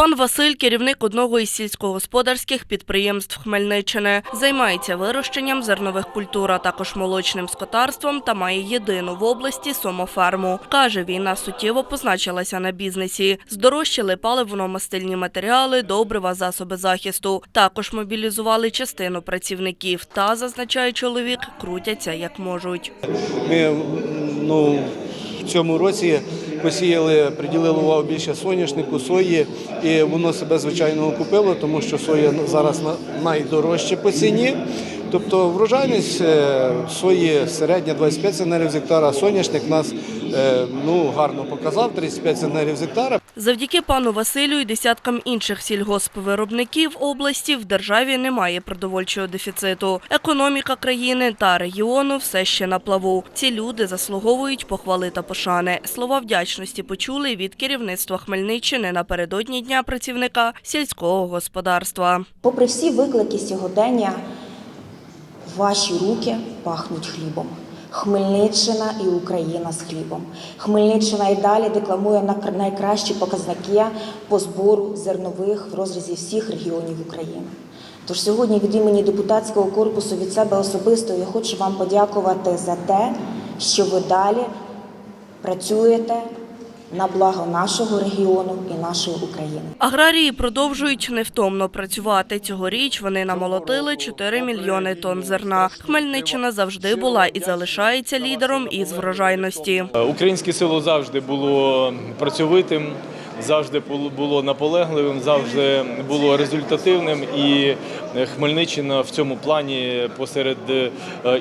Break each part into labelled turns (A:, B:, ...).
A: Пан Василь, керівник одного із сільськогосподарських підприємств Хмельниччини, займається вирощенням зернових культур, а також молочним скотарством та має єдину в області сомоферму. Каже, війна суттєво позначилася на бізнесі. Здорожчали паливно-мастильні матеріали, добрива, засоби захисту. Також мобілізували частину працівників та, зазначає чоловік, крутяться як можуть.
B: Ми ну, в цьому році посіяли, приділили увагу більше соняшнику, сої, і воно себе звичайно окупило, тому що соя зараз на- найдорожче по ціні. Тобто врожайність е, сої середня 25 центнерів з гектара, соняшник нас е, ну, гарно показав 35 центнерів з гектара.
A: Завдяки пану Василю і десяткам інших сільгоспвиробників області в державі немає продовольчого дефіциту. Економіка країни та регіону все ще на плаву. Ці люди заслуговують похвали та пошани. Слова вдячності почули від керівництва Хмельниччини напередодні дня працівника сільського господарства.
C: Попри всі виклики сьогодення, ваші руки пахнуть хлібом. Хмельниччина і Україна з хлібом. Хмельниччина і далі декламує на- найкращі показники по збору зернових в розрізі всіх регіонів України. Тож сьогодні від імені депутатського корпусу від себе особисто я хочу вам подякувати за те, що ви далі працюєте на благо нашого регіону і нашої України.
A: Аграрії продовжують невтомно працювати. Цьогоріч вони намолотили 4 мільйони тонн зерна. Хмельниччина завжди була і залишається лідером із врожайності.
D: Українське село завжди було працьовитим, завжди було- було наполегливим, завжди було результативним. І Хмельниччина в цьому плані посеред е,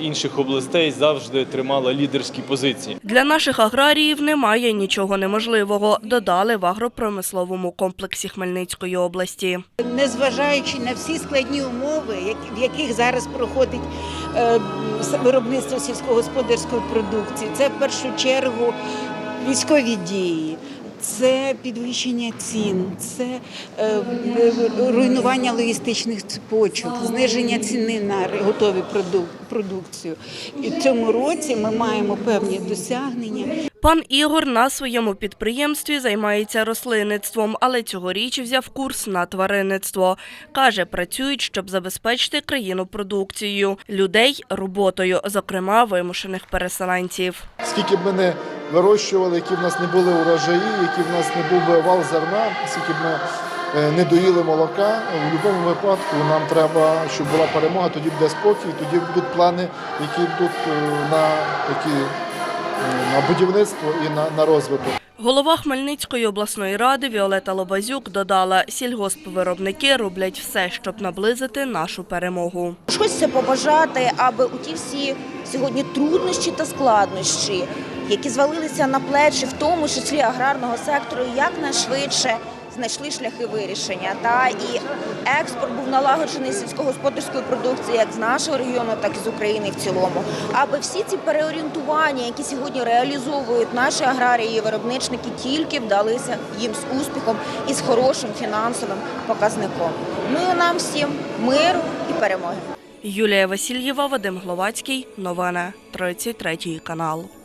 D: інших областей завжди тримала лідерські позиції.
A: Для наших аграріїв немає нічого неможливого, додали в агропромисловому комплексі Хмельницької області.
E: незважаючи на всі складні умови, в яких зараз проходить е, виробництво сільськогосподарської продукції, це в першу чергу військові дії. Це підвищення цін, це е, руйнування логістичних цепочок, зниження ціни на готові продукцію. І в цьому році ми маємо певні досягнення.
A: Пан Ігор на своєму підприємстві займається рослинництвом, але цьогоріч взяв курс на тваринництво. Каже, працюють, щоб забезпечити країну продукцією, людей роботою, зокрема вимушених переселенців.
F: скільки б ми не вирощували, які в нас не були урожаї, який в нас не був би вал зерна, скільки б ми е, не доїли молока, в будь-якому випадку нам треба, щоб була перемога, тоді буде спокій, тоді будуть плани, які йдуть е, на, які, е, на будівництво і на, на розвиток.
A: Голова Хмельницької обласної ради Віолета Лобазюк додала, сільгоспвиробники роблять все, щоб наблизити нашу перемогу.
C: Хочеться побажати, аби у ті всі сьогодні труднощі та складнощі, які звалилися на плечі, в тому числі аграрного сектору, якнайшвидше знайшли шляхи вирішення. Та і експорт був налагоджений сільськогосподарської продукції як з нашого регіону, так і з України в цілому. Аби всі ці переорієнтування, які сьогодні реалізовують наші аграрії і виробничники, тільки вдалися їм з успіхом і з хорошим фінансовим показником. І нам всім миру і перемоги.
A: Юлія Васильєва, Вадим Гловацький. Новини 33 канал.